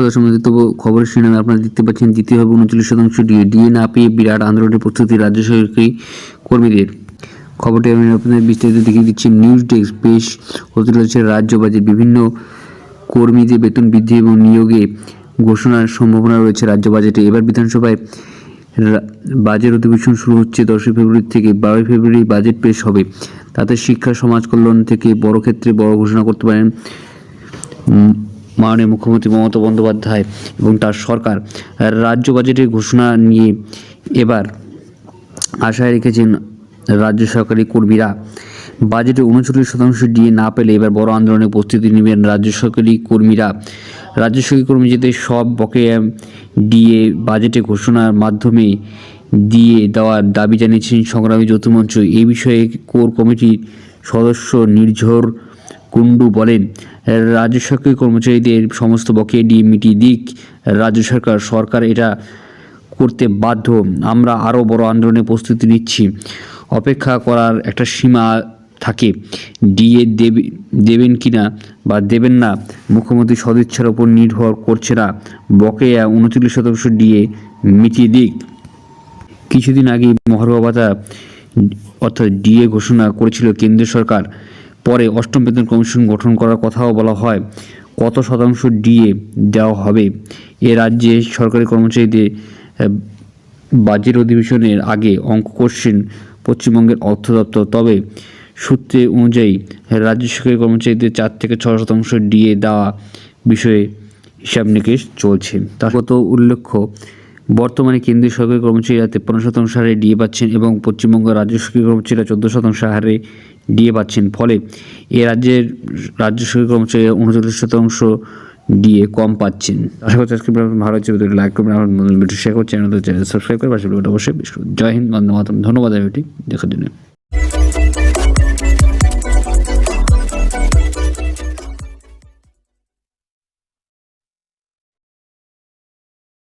সদস্য মন্ত্রিত্ব খবরের শিরোনামে আপনারা দেখতে পাচ্ছেন দ্বিতীয় হবে উনচল্লিশ শতাংশ ডিএ ডিএ না পেয়ে বিরাট আন্দোলনের প্রস্তুতি রাজ্য সরকারি কর্মীদের। খবরটি আমি আপনাদের বিস্তারিত দেখিয়ে দিচ্ছি। নিউজ ডেস্ক পেশ হতে রয়েছে রাজ্য বাজেট। বিভিন্ন কর্মীদের বেতন বৃদ্ধি এবং নিয়োগে ঘোষণার সম্ভাবনা রয়েছে রাজ্য বাজেটে। এবার বিধানসভায় বাজেট অধিবেশন শুরু হচ্ছে দশই ফেব্রুয়ারি থেকে বারোই ফেব্রুয়ারি বাজেট পেশ হবে। তাতে শিক্ষা, সমাজ কল্যাণ থেকে বড় ক্ষেত্রে বড় ঘোষণা করতে পারেন মাননীয় মুখ্যমন্ত্রী মমতা বন্দ্যোপাধ্যায় এবং তার সরকার রাজ্য বাজেটের ঘোষণা নিয়ে এবার আশায় রেখেছেন রাজ্য সরকারি কর্মীরা। বাজেটে উনচল্লিশ শতাংশ ডিএ না পেলে এবার বড় আন্দোলনে প্রস্তুতি নেবেন রাজ্য সরকারি কর্মীরা। রাজ্য সরকারি কর্মীদের সব বকেয়া ডিএ বাজেটে ঘোষণার মাধ্যমে দিয়ে দেওয়ার দাবি জানিয়েছেন সংগ্রামী যৌথ মঞ্চ এই বিষয়ে কোর কমিটির সদস্য নির্ঝর কুন্ডু বলেন, রাজ্য সরকারি কর্মচারীদের সমস্ত বকেয়া ডিএ মিটিয়ে দিক, রাজ্য সরকার সরকার এটা করতে বাধ্য। আমরা আরও বড় আন্দোলনের প্রস্তুতি নিচ্ছি। অপেক্ষা করার একটা সীমা থাকে। ডিএ দেবে, দেবেন কি না বা দেবেন না, মুখ্যমন্ত্রী সদিচ্ছার ওপর নির্ভর করছে না। বকেয়া উনচল্লিশ শতাংশ ডিএ মিটিয়ে দিক। কিছুদিন আগে মহার্ঘ ভাতা অর্থাৎ ডিএ ঘোষণা করেছিল কেন্দ্রীয় সরকার। পরে অষ্টম বেতন কমিশন গঠন করার কথাও বলা হয়। কত শতাংশ ডিএ দেওয়া হবে? এ রাজ্যে সরকারি কর্মচারীদের বাজেট অধিবেশনের আগে অঙ্ক করছেন পশ্চিমবঙ্গের অর্থ দপ্তর। তবে সূত্রে অনুযায়ী, রাজ্য সরকারি কর্মচারীদের চার থেকে ছ শতাংশ ডিএ দেওয়া বিষয়ে হিসাব নিকেশ চলছে। তার কত উল্লেখ্য, বর্তমানে কেন্দ্রীয় সরকারি কর্মচারীরা তেপ্পান্ন শতাংশ হারে ডিএ পাচ্ছেন এবং পশ্চিমবঙ্গ রাজ্য সরকারি কর্মচারীরা চোদ্দ শতাংশ হারে ডিএ পাচ্ছেন। ফলে এ রাজ্যের রাজ্য সরকারি কর্মচারী উনচল্লিশ শতাংশ ডিএ কম পাচ্ছেন। আশা করছি আজকে ভালো হচ্ছে লাইক করবেন, আমার ভিডিও শেয়ার করছেন চ্যানেল সাবস্ক্রাইব করে পাশে অবশ্যই জয় হিন্দ বন্ধু মাতাম ধন্যবাদ ভিডিওটি দেখার জন্য।